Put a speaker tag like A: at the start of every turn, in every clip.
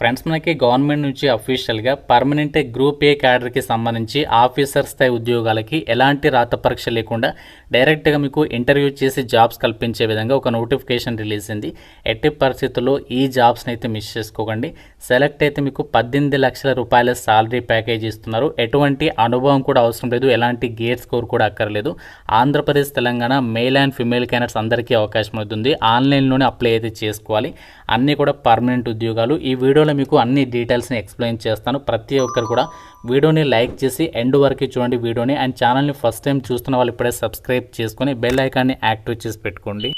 A: Friends మనకి government నుంచి అఫీషియల్గా పర్మనెంట్ గ్రూప్ ఏ క్యాడర్కి సంబంధించి ఆఫీసర్ స్థాయి ఉద్యోగాలకి ఎలాంటి రాత పరీక్ష లేకుండా డైరెక్ట్గా మీకు ఇంటర్వ్యూ చేసి జాబ్స్ కల్పించే విధంగా ఒక నోటిఫికేషన్ రిలీజ్ అయింది ఎట్టి పరిస్థితుల్లో ఈ జాబ్స్ని అయితే మిస్ చేసుకోకండి. సెలెక్ట్ అయితే మీకు పద్దెనిమిది లక్షల రూపాయల సాలరీ ప్యాకేజ్ ఇస్తున్నారు. ఎటువంటి అనుభవం కూడా అవసరం లేదు. ఎలాంటి గేట్ స్కోర్ కూడా అక్కర్లేదు. Andhra Pradesh Telangana male and female candidates అందరికీ అవకాశం అవుతుంది. ఆన్లైన్లోనే అప్లై అయితే చేసుకోవాలి. అన్నీ కూడా పర్మనెంట్ ఉద్యోగాలు. ఈ వీడియో వీడియోలో మీకు అన్ని డీటెయిల్స్ని ఎక్స్ప్లెయిన్ చేస్తాను. ప్రతి ఒక్కరు కూడా వీడియోని లైక్ చేసి ఎండ్ వరకు చూడండి వీడియోని. అండ్ ఛానల్ని ఫస్ట్ టైం చూస్తున్న వాళ్ళు ఇప్పుడే సబ్స్క్రైబ్ చేసుకొని బెల్ ఐకాన్ని యాక్టివ్ చేసి పెట్టుకోండి.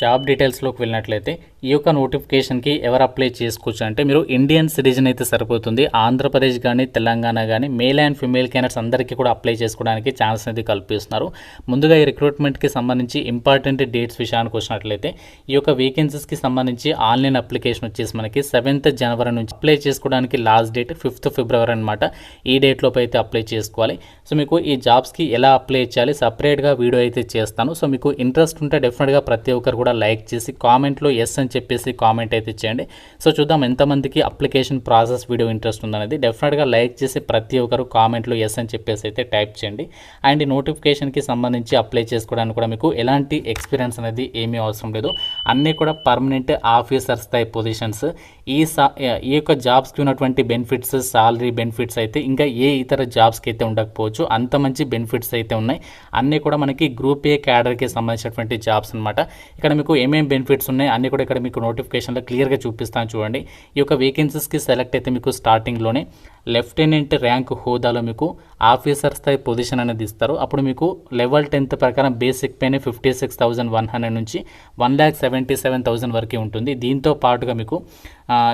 A: జాబ్ డీటెయిల్స్లోకి వెళ్ళినట్లయితే ఈ యొక్క నోటిఫికేషన్కి ఎవరు అప్లై చేసుకోవచ్చు అంటే మీరు ఇండియన్ సిటిజన్ అయితే సరిపోతుంది. ఆంధ్రప్రదేశ్ కానీ తెలంగాణ కానీ మేల్ అండ్ ఫిమేల్ క్యాండిడేట్స్ అందరికీ కూడా అప్లై చేసుకోవడానికి ఛాన్స్ అనేది కల్పిస్తున్నారు. ముందుగా ఈ రిక్రూట్మెంట్కి సంబంధించి ఇంపార్టెంట్ డేట్స్ విషయానికి వచ్చినట్లయితే ఈ యొక్క వేకెన్సీస్కి సంబంధించి ఆన్లైన్ అప్లికేషన్ వచ్చేసి మనకి సెవెంత్ జనవరి నుంచి అప్లై చేసుకోవడానికి లాస్ట్ డేట్ ఫిఫ్త్ ఫిబ్రవరి అనమాట ఈ డేట్లోపు అయితే అప్లై చేసుకోవాలి. సో మీకు ఈ జాబ్స్కి ఎలా అప్లై చేయాలి? సపరేట్గా వీడియో అయితే చేస్తాను. సో మీకు ఇంట్రెస్ట్ ఉంటే డెఫినెట్గా ప్రతి ఒక్కరు కూడా లైక్ చేసి కామెంట్లో ఎస్ అని చెప్పేసి కామెంట్ అయితే చేయండి. సో చూద్దాం ఎంతమందికి అప్లికేషన్ ప్రాసెస్ వీడియో ఇంట్రెస్ట్ ఉందనేది. డెఫినెట్గా లైక్ చేసి ప్రతి ఒక్కరు కామెంట్లో ఎస్ అని చెప్పేసి అయితే టైప్ చేయండి. అండ్ నోటిఫికేషన్కి సంబంధించి అప్లై చేసుకోవడానికి కూడా మీకు ఎలాంటి ఎక్స్పీరియన్స్ అనేది ఏమీ అవసరం లేదు. అన్నీ కూడా పర్మనెంట్ ఆఫీసర్ స్థాయి పొజిషన్స్ ఈ సా ఈ యొక్క జాబ్స్కి ఉన్నటువంటి బెనిఫిట్స్ సాలరీ బెనిఫిట్స్ అయితే ఇంకా ఏ ఇతర జాబ్స్కి అయితే ఉండకపోవచ్చు. అంత మంచి బెనిఫిట్స్ అయితే ఉన్నాయి. అన్నీ కూడా మనకి గ్రూప్ ఏ క్యాడర్కి సంబంధించినటువంటి జాబ్స్ అనమాట ఇక్కడ మీకు ఏమేమి బెనిఫిట్స్ ఉన్నాయి అన్నీ కూడా ఇక్కడ మీకు నోటిఫికేషన్లో క్లియర్గా చూపిస్తాను చూడండి. ఈ యొక్క వేకెన్సీస్కి సెలెక్ట్ అయితే మీకు స్టార్టింగ్లోనే లెఫ్టినెంట్ ర్యాంక్ హోదాలో మీకు ఆఫీసర్ స్థాయి పొజిషన్ అనేది ఇస్తారు. అప్పుడు మీకు లెవెల్ టెన్త్ ప్రకారం బేసిక్ పేనే fifty six thousand one hundred నుంచి one lakh seventy seven thousand వరకు ఉంటుంది. దీంతో పాటుగా మీకు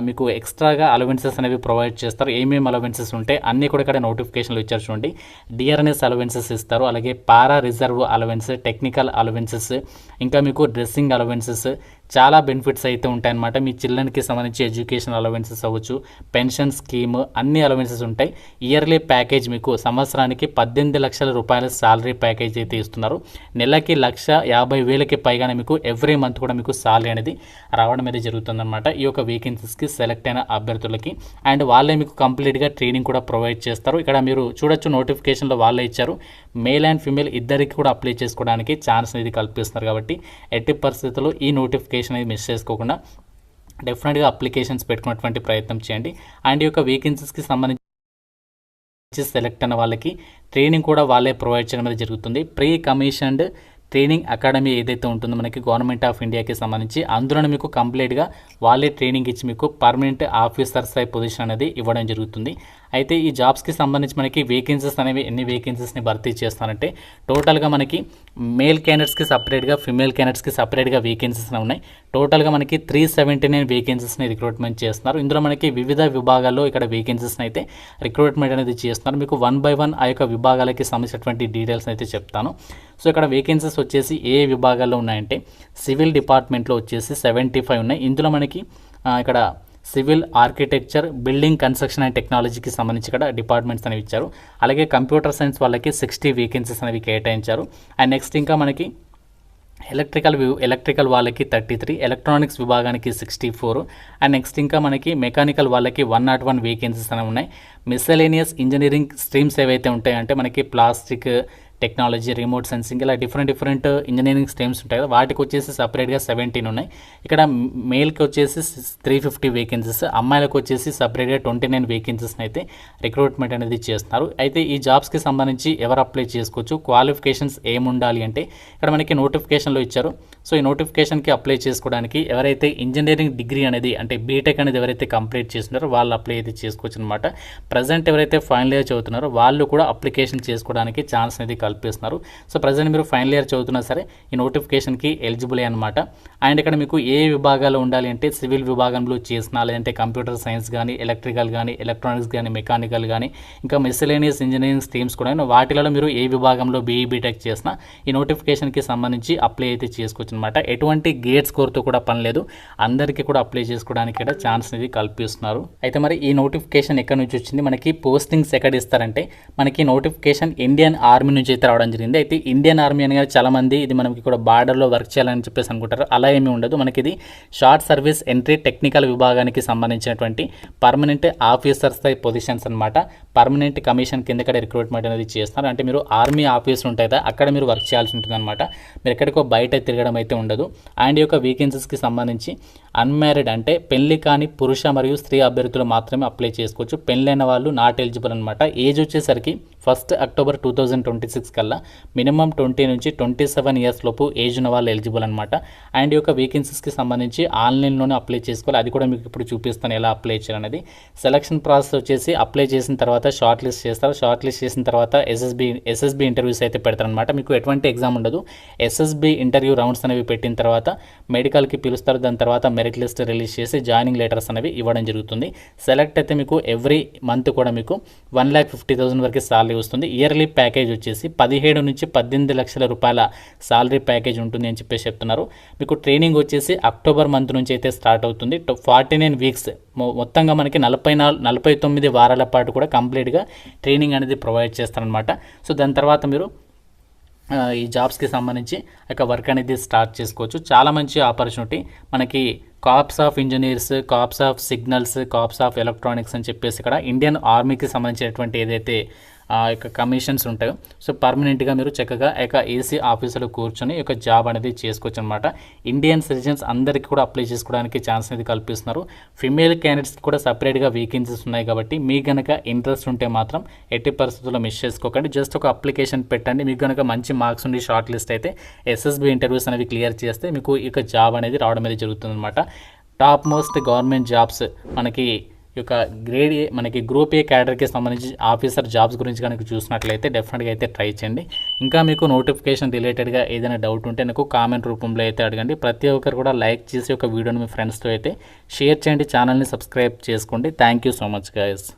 A: మీకు ఎక్స్ట్రాగా అలవెన్సెస్ అనేవి ప్రొవైడ్ చేస్తారు. ఏమేమి అలవెన్సెస్ ఉంటాయి అన్నీ కూడా ఇక్కడ నోటిఫికేషన్లు ఇచ్చారు చూడండి. డిఆర్ఎన్ఎస్ అలవెన్సెస్ ఇస్తారు. అలాగే para reserve allowance technical allowances ఇంకా మీకు డ్రెస్సింగ్ అలవెన్సెస్ చాలా బెనిఫిట్స్ అయితే ఉంటాయన్నమాట. మీ చిల్డ్రన్కి సంబంధించి ఎడ్యుకేషన్ అలవెన్సెస్ అవ్వచ్చు పెన్షన్ స్కీమ్ అన్ని అలవెన్సెస్ ఉంటాయి. ఇయర్లీ ప్యాకేజ్ మీకు సంవత్సరానికి పద్దెనిమిది లక్షల రూపాయల సాలరీ ప్యాకేజ్ అయితే ఇస్తున్నారు. నెలకి లక్ష యాభై వేలకి పైగానే మీకు ఎవ్రీ మంత్ కూడా మీకు సాలరీ అనేది రావడం అనేది జరుగుతుందన్నమాట. ఈ యొక్క వేకెన్సీస్కి సెలెక్ట్ అయిన అభ్యర్థులకి. అండ్ వాళ్ళే మీకు కంప్లీట్గా ట్రైనింగ్ కూడా ప్రొవైడ్ చేస్తారు. ఇక్కడ మీరు చూడొచ్చు నోటిఫికేషన్లో వాళ్ళే ఇచ్చారు. మేల్ అండ్ ఫీమేల్ ఇద్దరికి కూడా అప్లై చేసుకోవడానికి ఛాన్స్ అనేది కల్పిస్తున్నారు కాబట్టి ఎట్టి పరిస్థితుల్లో ఈ నోటిఫికేషన్ అనేది మిస్ చేసుకోకుండా డెఫినెట్గా అప్లికేషన్స్ పెట్టుకున్నటువంటి ప్రయత్నం చేయండి. అండ్ ఈ యొక్క వేకెన్సీస్కి సంబంధించి సెలెక్ట్ అయిన వాళ్ళకి ట్రైనింగ్ కూడా వాళ్ళే ప్రొవైడ్ చేయడం అనేది జరుగుతుంది. ప్రీ కమిషన్డ్ ట్రైనింగ్ అకాడమీ ఏదైతే ఉంటుందో మనకి గవర్నమెంట్ ఆఫ్ ఇండియాకి సంబంధించి అందులో మీకు కంప్లీట్గా వాళ్ళే ట్రైనింగ్ ఇచ్చి మీకు పర్మనెంట్ ఆఫీసర్ స్థాయి పొజిషన్ అనేది ఇవ్వడం జరుగుతుంది. అయితే ఈ జాబ్స్కి సంబంధించి మనకి వేకెన్సీస్ అనేవి ఎన్ని వేకెన్సీస్ని భర్తీ చేస్తానంటే టోటల్గా మనకి మేల్ క్యాండిడేట్స్కి సపరేట్గా ఫిమేల్ క్యాండిడేట్స్కి సపరేట్గా వేకెన్సీస్ ఉన్నాయి. టోటల్గా మనకి త్రీ సెవెంటీ నైన్ వేకెన్సీస్ని రిక్రూట్మెంట్ చేస్తున్నారు. ఇందులో మనకి వివిధ విభాగాల్లో ఇక్కడ వేకెన్సీస్ని అయితే రిక్రూట్మెంట్ అనేది చేస్తున్నారు. మీకు వన్ బై వన్ ఆ యొక్క విభాగాలకి సంబంధించినటువంటి డీటెయిల్స్ అయితే చెప్తాను. సో ఇక్కడ వేకెన్సీస్ వచ్చేసి ఏ విభాగాల్లో ఉన్నాయంటే సివిల్ డిపార్ట్మెంట్లో వచ్చేసి సెవెంటీ ఫైవ్ ఉన్నాయి. ఇందులో మనకి ఇక్కడ civil architecture building construction and టెక్నాలజీకి సంబంధించి కూడా డిపార్ట్మెంట్స్ అనేవి ఇచ్చారు. అలాగే కంప్యూటర్ సైన్స్ వాళ్ళకి సిక్స్టీ వేకెన్సీస్ అనేవి కేటాయించారు. అండ్ నెక్స్ట్ ఇంకా మనకి ఎలక్ట్రికల్ వి- ఎలక్ట్రికల్ వాళ్ళకి థర్టీ త్రీ ఎలక్ట్రానిక్స్ విభాగానికి సిక్స్టీ ఫోర్ అండ్ నెక్స్ట్ ఇంకా మనకి మెకానికల్ వాళ్ళకి వన్ నాట్ వన్ వేకెన్సీస్ అనేవి ఉన్నాయి. మిస్సెలేనియస్ ఇంజనీరింగ్ స్ట్రీమ్స్ ఏవైతే ఉంటాయంటే మనకి ప్లాస్టిక్ టెక్నాలజీ రిమోట్ సెన్సింగ్ ఇలా డిఫరెంట్ డిఫరెంట్ ఇంజనీరింగ్ స్ట్రీమ్స్ ఉంటాయి కదా. వాటికి వచ్చేసి సపరేట్గా సెవెంటీన్ ఉన్నాయి. ఇక్కడ మేల్కి వచ్చేసి త్రీ ఫిఫ్టీ వేకెన్సీస్ అమ్మాయిలకు వచ్చేసి సపరేట్గా ట్వంటీ నైన్ వేకెన్సీస్ని అయితే రిక్రూట్మెంట్ అనేది చేస్తున్నారు. అయితే ఈ జాబ్స్కి సంబంధించి ఎవరు అప్లై చేసుకోవచ్చు క్వాలిఫికేషన్స్ ఏముండాలి అంటే ఇక్కడ మనకి నోటిఫికేషన్లో ఇచ్చారు. సో ఈ నోటిఫికేషన్కి అప్లై చేసుకోవడానికి ఎవరైతే ఇంజనీరింగ్ డిగ్రీ అనేది అంటే బీటెక్ అనేది ఎవరైతే కంప్లీట్ చేస్తున్నారో వాళ్ళు అప్లై అయితే చేసుకోవచ్చు అనమాట ప్రజెంట్ ఎవరైతే ఫైనల్ ఇయర్ చదువుతున్నారో వాళ్ళు కూడా అప్లికేషన్ చేసుకోవడానికి ఛాన్స్ అనేది కల్పిస్తున్నారు. సో ప్రజెంట్ మీరు ఫైనల్ ఇయర్ చదువుతున్నా సరే ఈ నోటిఫికేషన్కి ఎలిజిబుల్ అనమాట అండ్ ఇక్కడ మీకు ఏ విభాగాలు ఉండాలి అంటే సివిల్ విభాగంలో చేసిన లేదంటే కంప్యూటర్ సైన్స్ కానీ ఎలక్ట్రికల్ కానీ ఎలక్ట్రానిక్స్ కానీ మెకానికల్ కానీ ఇంకా మిస్సెలేనియస్ ఇంజనీరింగ్ స్ట్రీమ్స్ కూడా వాటిలో వాటిలలో మీరు ఏ విభాగంలో బీఈ బీటెక్ చేసినా ఈ నోటిఫికేషన్కి సంబంధించి అప్లై అయితే చేసుకోవచ్చు అనమాట ఎటువంటి గేట్ స్కోర్తో కూడా పని లేదు. అందరికీ కూడా అప్లై చేసుకోవడానికి కూడా ఛాన్స్ అనేది కల్పిస్తున్నారు. అయితే మరి ఈ నోటిఫికేషన్ ఎక్కడి నుంచి వచ్చింది? మనకి పోస్టింగ్స్ ఎక్కడ ఇస్తారంటే మనకి నోటిఫికేషన్ ఇండియన్ ఆర్మీ నుంచి అయితే రావడం జరిగింది. అయితే ఇండియన్ ఆర్మీ అనగా చాలా మంది ఇది మనకి కూడా బార్డర్లో వర్క్ చేయాలని చెప్పేసి అనుకుంటారు. అలా ఏమీ ఉండదు. మనకి ఇది షార్ట్ సర్వీస్ ఎంట్రీ టెక్నికల్ విభాగానికి సంబంధించినటువంటి పర్మనెంట్ ఆఫీసర్ స్థాయి పొజిషన్స్ అనమాట పర్మనెంట్ కమిషన్ కింద ఇక్కడ రిక్రూట్మెంట్ అనేది చేస్తున్నారు. అంటే మీరు ఆర్మీ ఆఫీస్ ఉంటాయి కదా అక్కడ మీరు వర్క్ చేయాల్సి ఉంటుంది అనమాట మీరు ఎక్కడికో బయట తిరగడం అయితే ఉండదు. అండ్ ఈ యొక్క వేకెన్సీస్కి సంబంధించి అన్మ్యారీడ్ అంటే పెళ్ళి కాని పురుష మరియు స్త్రీ అభ్యర్థులు మాత్రమే అప్లై చేసుకోవచ్చు. పెళ్ళైన వాళ్ళు నాట్ ఎలిజిబుల్ అనమాట ఏజ్ వచ్చేసరికి first October two thousand twenty six కల్లా మినిమం ట్వంటీ నుంచి ట్వంటీ సెవెన్ ఇయర్స్ లోపు ఏజ్ ఉన్న వాళ్ళు ఎలిజిబుల్ అనమాట అండ్ ఈ యొక్క వేకెన్సీస్కి సంబంధించి ఆన్లైన్లోనే అప్లై చేసుకోవాలి. అది కూడా మీకు ఇప్పుడు చూపిస్తాను ఎలా అప్లై చేయాలనేది. సెలక్షన్ ప్రాసెస్ వచ్చేసి అప్లై చేసిన తర్వాత షార్ట్ లిస్ట్ చేస్తారు. షార్ట్ లిస్ట్ చేసిన తర్వాత ఎస్ఎస్బి ఎస్ఎస్బి ఇంటర్వ్యూస్ అయితే పెడతారనమాట మీకు ఎటువంటి ఎగ్జామ్ ఉండదు. ఎస్ఎస్బి ఇంటర్వ్యూ రౌండ్స్ అనేవి పెట్టిన తర్వాత మెడికల్కి పిలుస్తారు. దాని తర్వాత మెరిట్ లిస్ట్ రిలీజ్ చేసి జాయినింగ్ లెటర్స్ అనేవి ఇవ్వడం జరుగుతుంది. సెలెక్ట్ అయితే మీకు ఎవ్రీ మంత్ కూడా మీకు వన్ ల్యాక్ ఫిఫ్టీ థౌసండ్ వరకు సాలరీ వస్తుంది. ఇయర్లీ ప్యాకేజ్ వచ్చేసి పదిహేడు నుంచి పద్దెనిమిది లక్షల రూపాయల సాలరీ ప్యాకేజ్ ఉంటుంది అని చెప్పేసి చెప్తున్నారు. మీకు ట్రైనింగ్ వచ్చేసి అక్టోబర్ మంత్ నుంచి అయితే స్టార్ట్ అవుతుంది. ఫార్టీ నైన్ వీక్స్ మొత్తంగా మనకి నలభై నాలుగు నలభై తొమ్మిది వారాల పాటు కూడా కంప్లీట్గా ట్రైనింగ్ అనేది ప్రొవైడ్ చేస్తారనమాట సో దాని తర్వాత మీరు ఈ జాబ్స్కి సంబంధించి ఒక వర్క్ అనేది స్టార్ట్ చేసుకోవచ్చు. చాలా మంచి ఆపర్చునిటీ. మనకి corps of engineers corps of signals corps of electronics అని చెప్పేసి ఇక్కడ ఇండియన్ ఆర్మీకి సంబంధించినటువంటి ఏదైతే యొక్క కమిషన్స్ ఉంటాయి. సో పర్మనెంట్గా మీరు చక్కగా యొక్క ఏసీ ఆఫీసులో కూర్చొని ఈ యొక్క జాబ్ అనేది చేసుకోవచ్చు అనమాట ఇండియన్ సిటిజన్స్ అందరికీ కూడా అప్లై చేసుకోవడానికి ఛాన్స్ అనేది కల్పిస్తున్నారు. ఫిమేల్ క్యాండిడేట్స్ కూడా సపరేట్గా వేకెన్సీస్ ఉన్నాయి కాబట్టి మీకు కనుక ఇంట్రెస్ట్ ఉంటే మాత్రం ఎట్టి పరిస్థితుల్లో మిస్ చేసుకోకండి. జస్ట్ ఒక అప్లికేషన్ పెట్టండి. మీకు కనుక మంచి మార్క్స్ ఉండి షార్ట్ లిస్ట్ అయితే ఎస్ఎస్బి ఇంటర్వ్యూస్ అనేవి క్లియర్ చేస్తే మీకు ఈ జాబ్ అనేది రావడం అనేది జరుగుతుంది అనమాట టాప్ మోస్ట్ గవర్నమెంట్ జాబ్స్ మనకి యొక్క గ్రేడ్ ఏ మనకి గ్రూప్ ఏ క్యాడర్కి సంబంధించి ఆఫీసర్ జాబ్స్ గురించి కనుక చూసినట్లయితే డెఫినెట్గా అయితే ట్రై చేయండి. ఇంకా మీకు నోటిఫికేషన్ రిలేటెడ్గా ఏదైనా డౌట్ ఉంటే నాకు కామెంట్ రూపంలో అయితే అడగండి. ప్రతి ఒక్కరు కూడా లైక్ చేసి ఒక వీడియోని మీ ఫ్రెండ్స్తో అయితే షేర్ చేయండి. ఛానల్ని సబ్స్క్రైబ్ చేసుకోండి. Thank you so much guys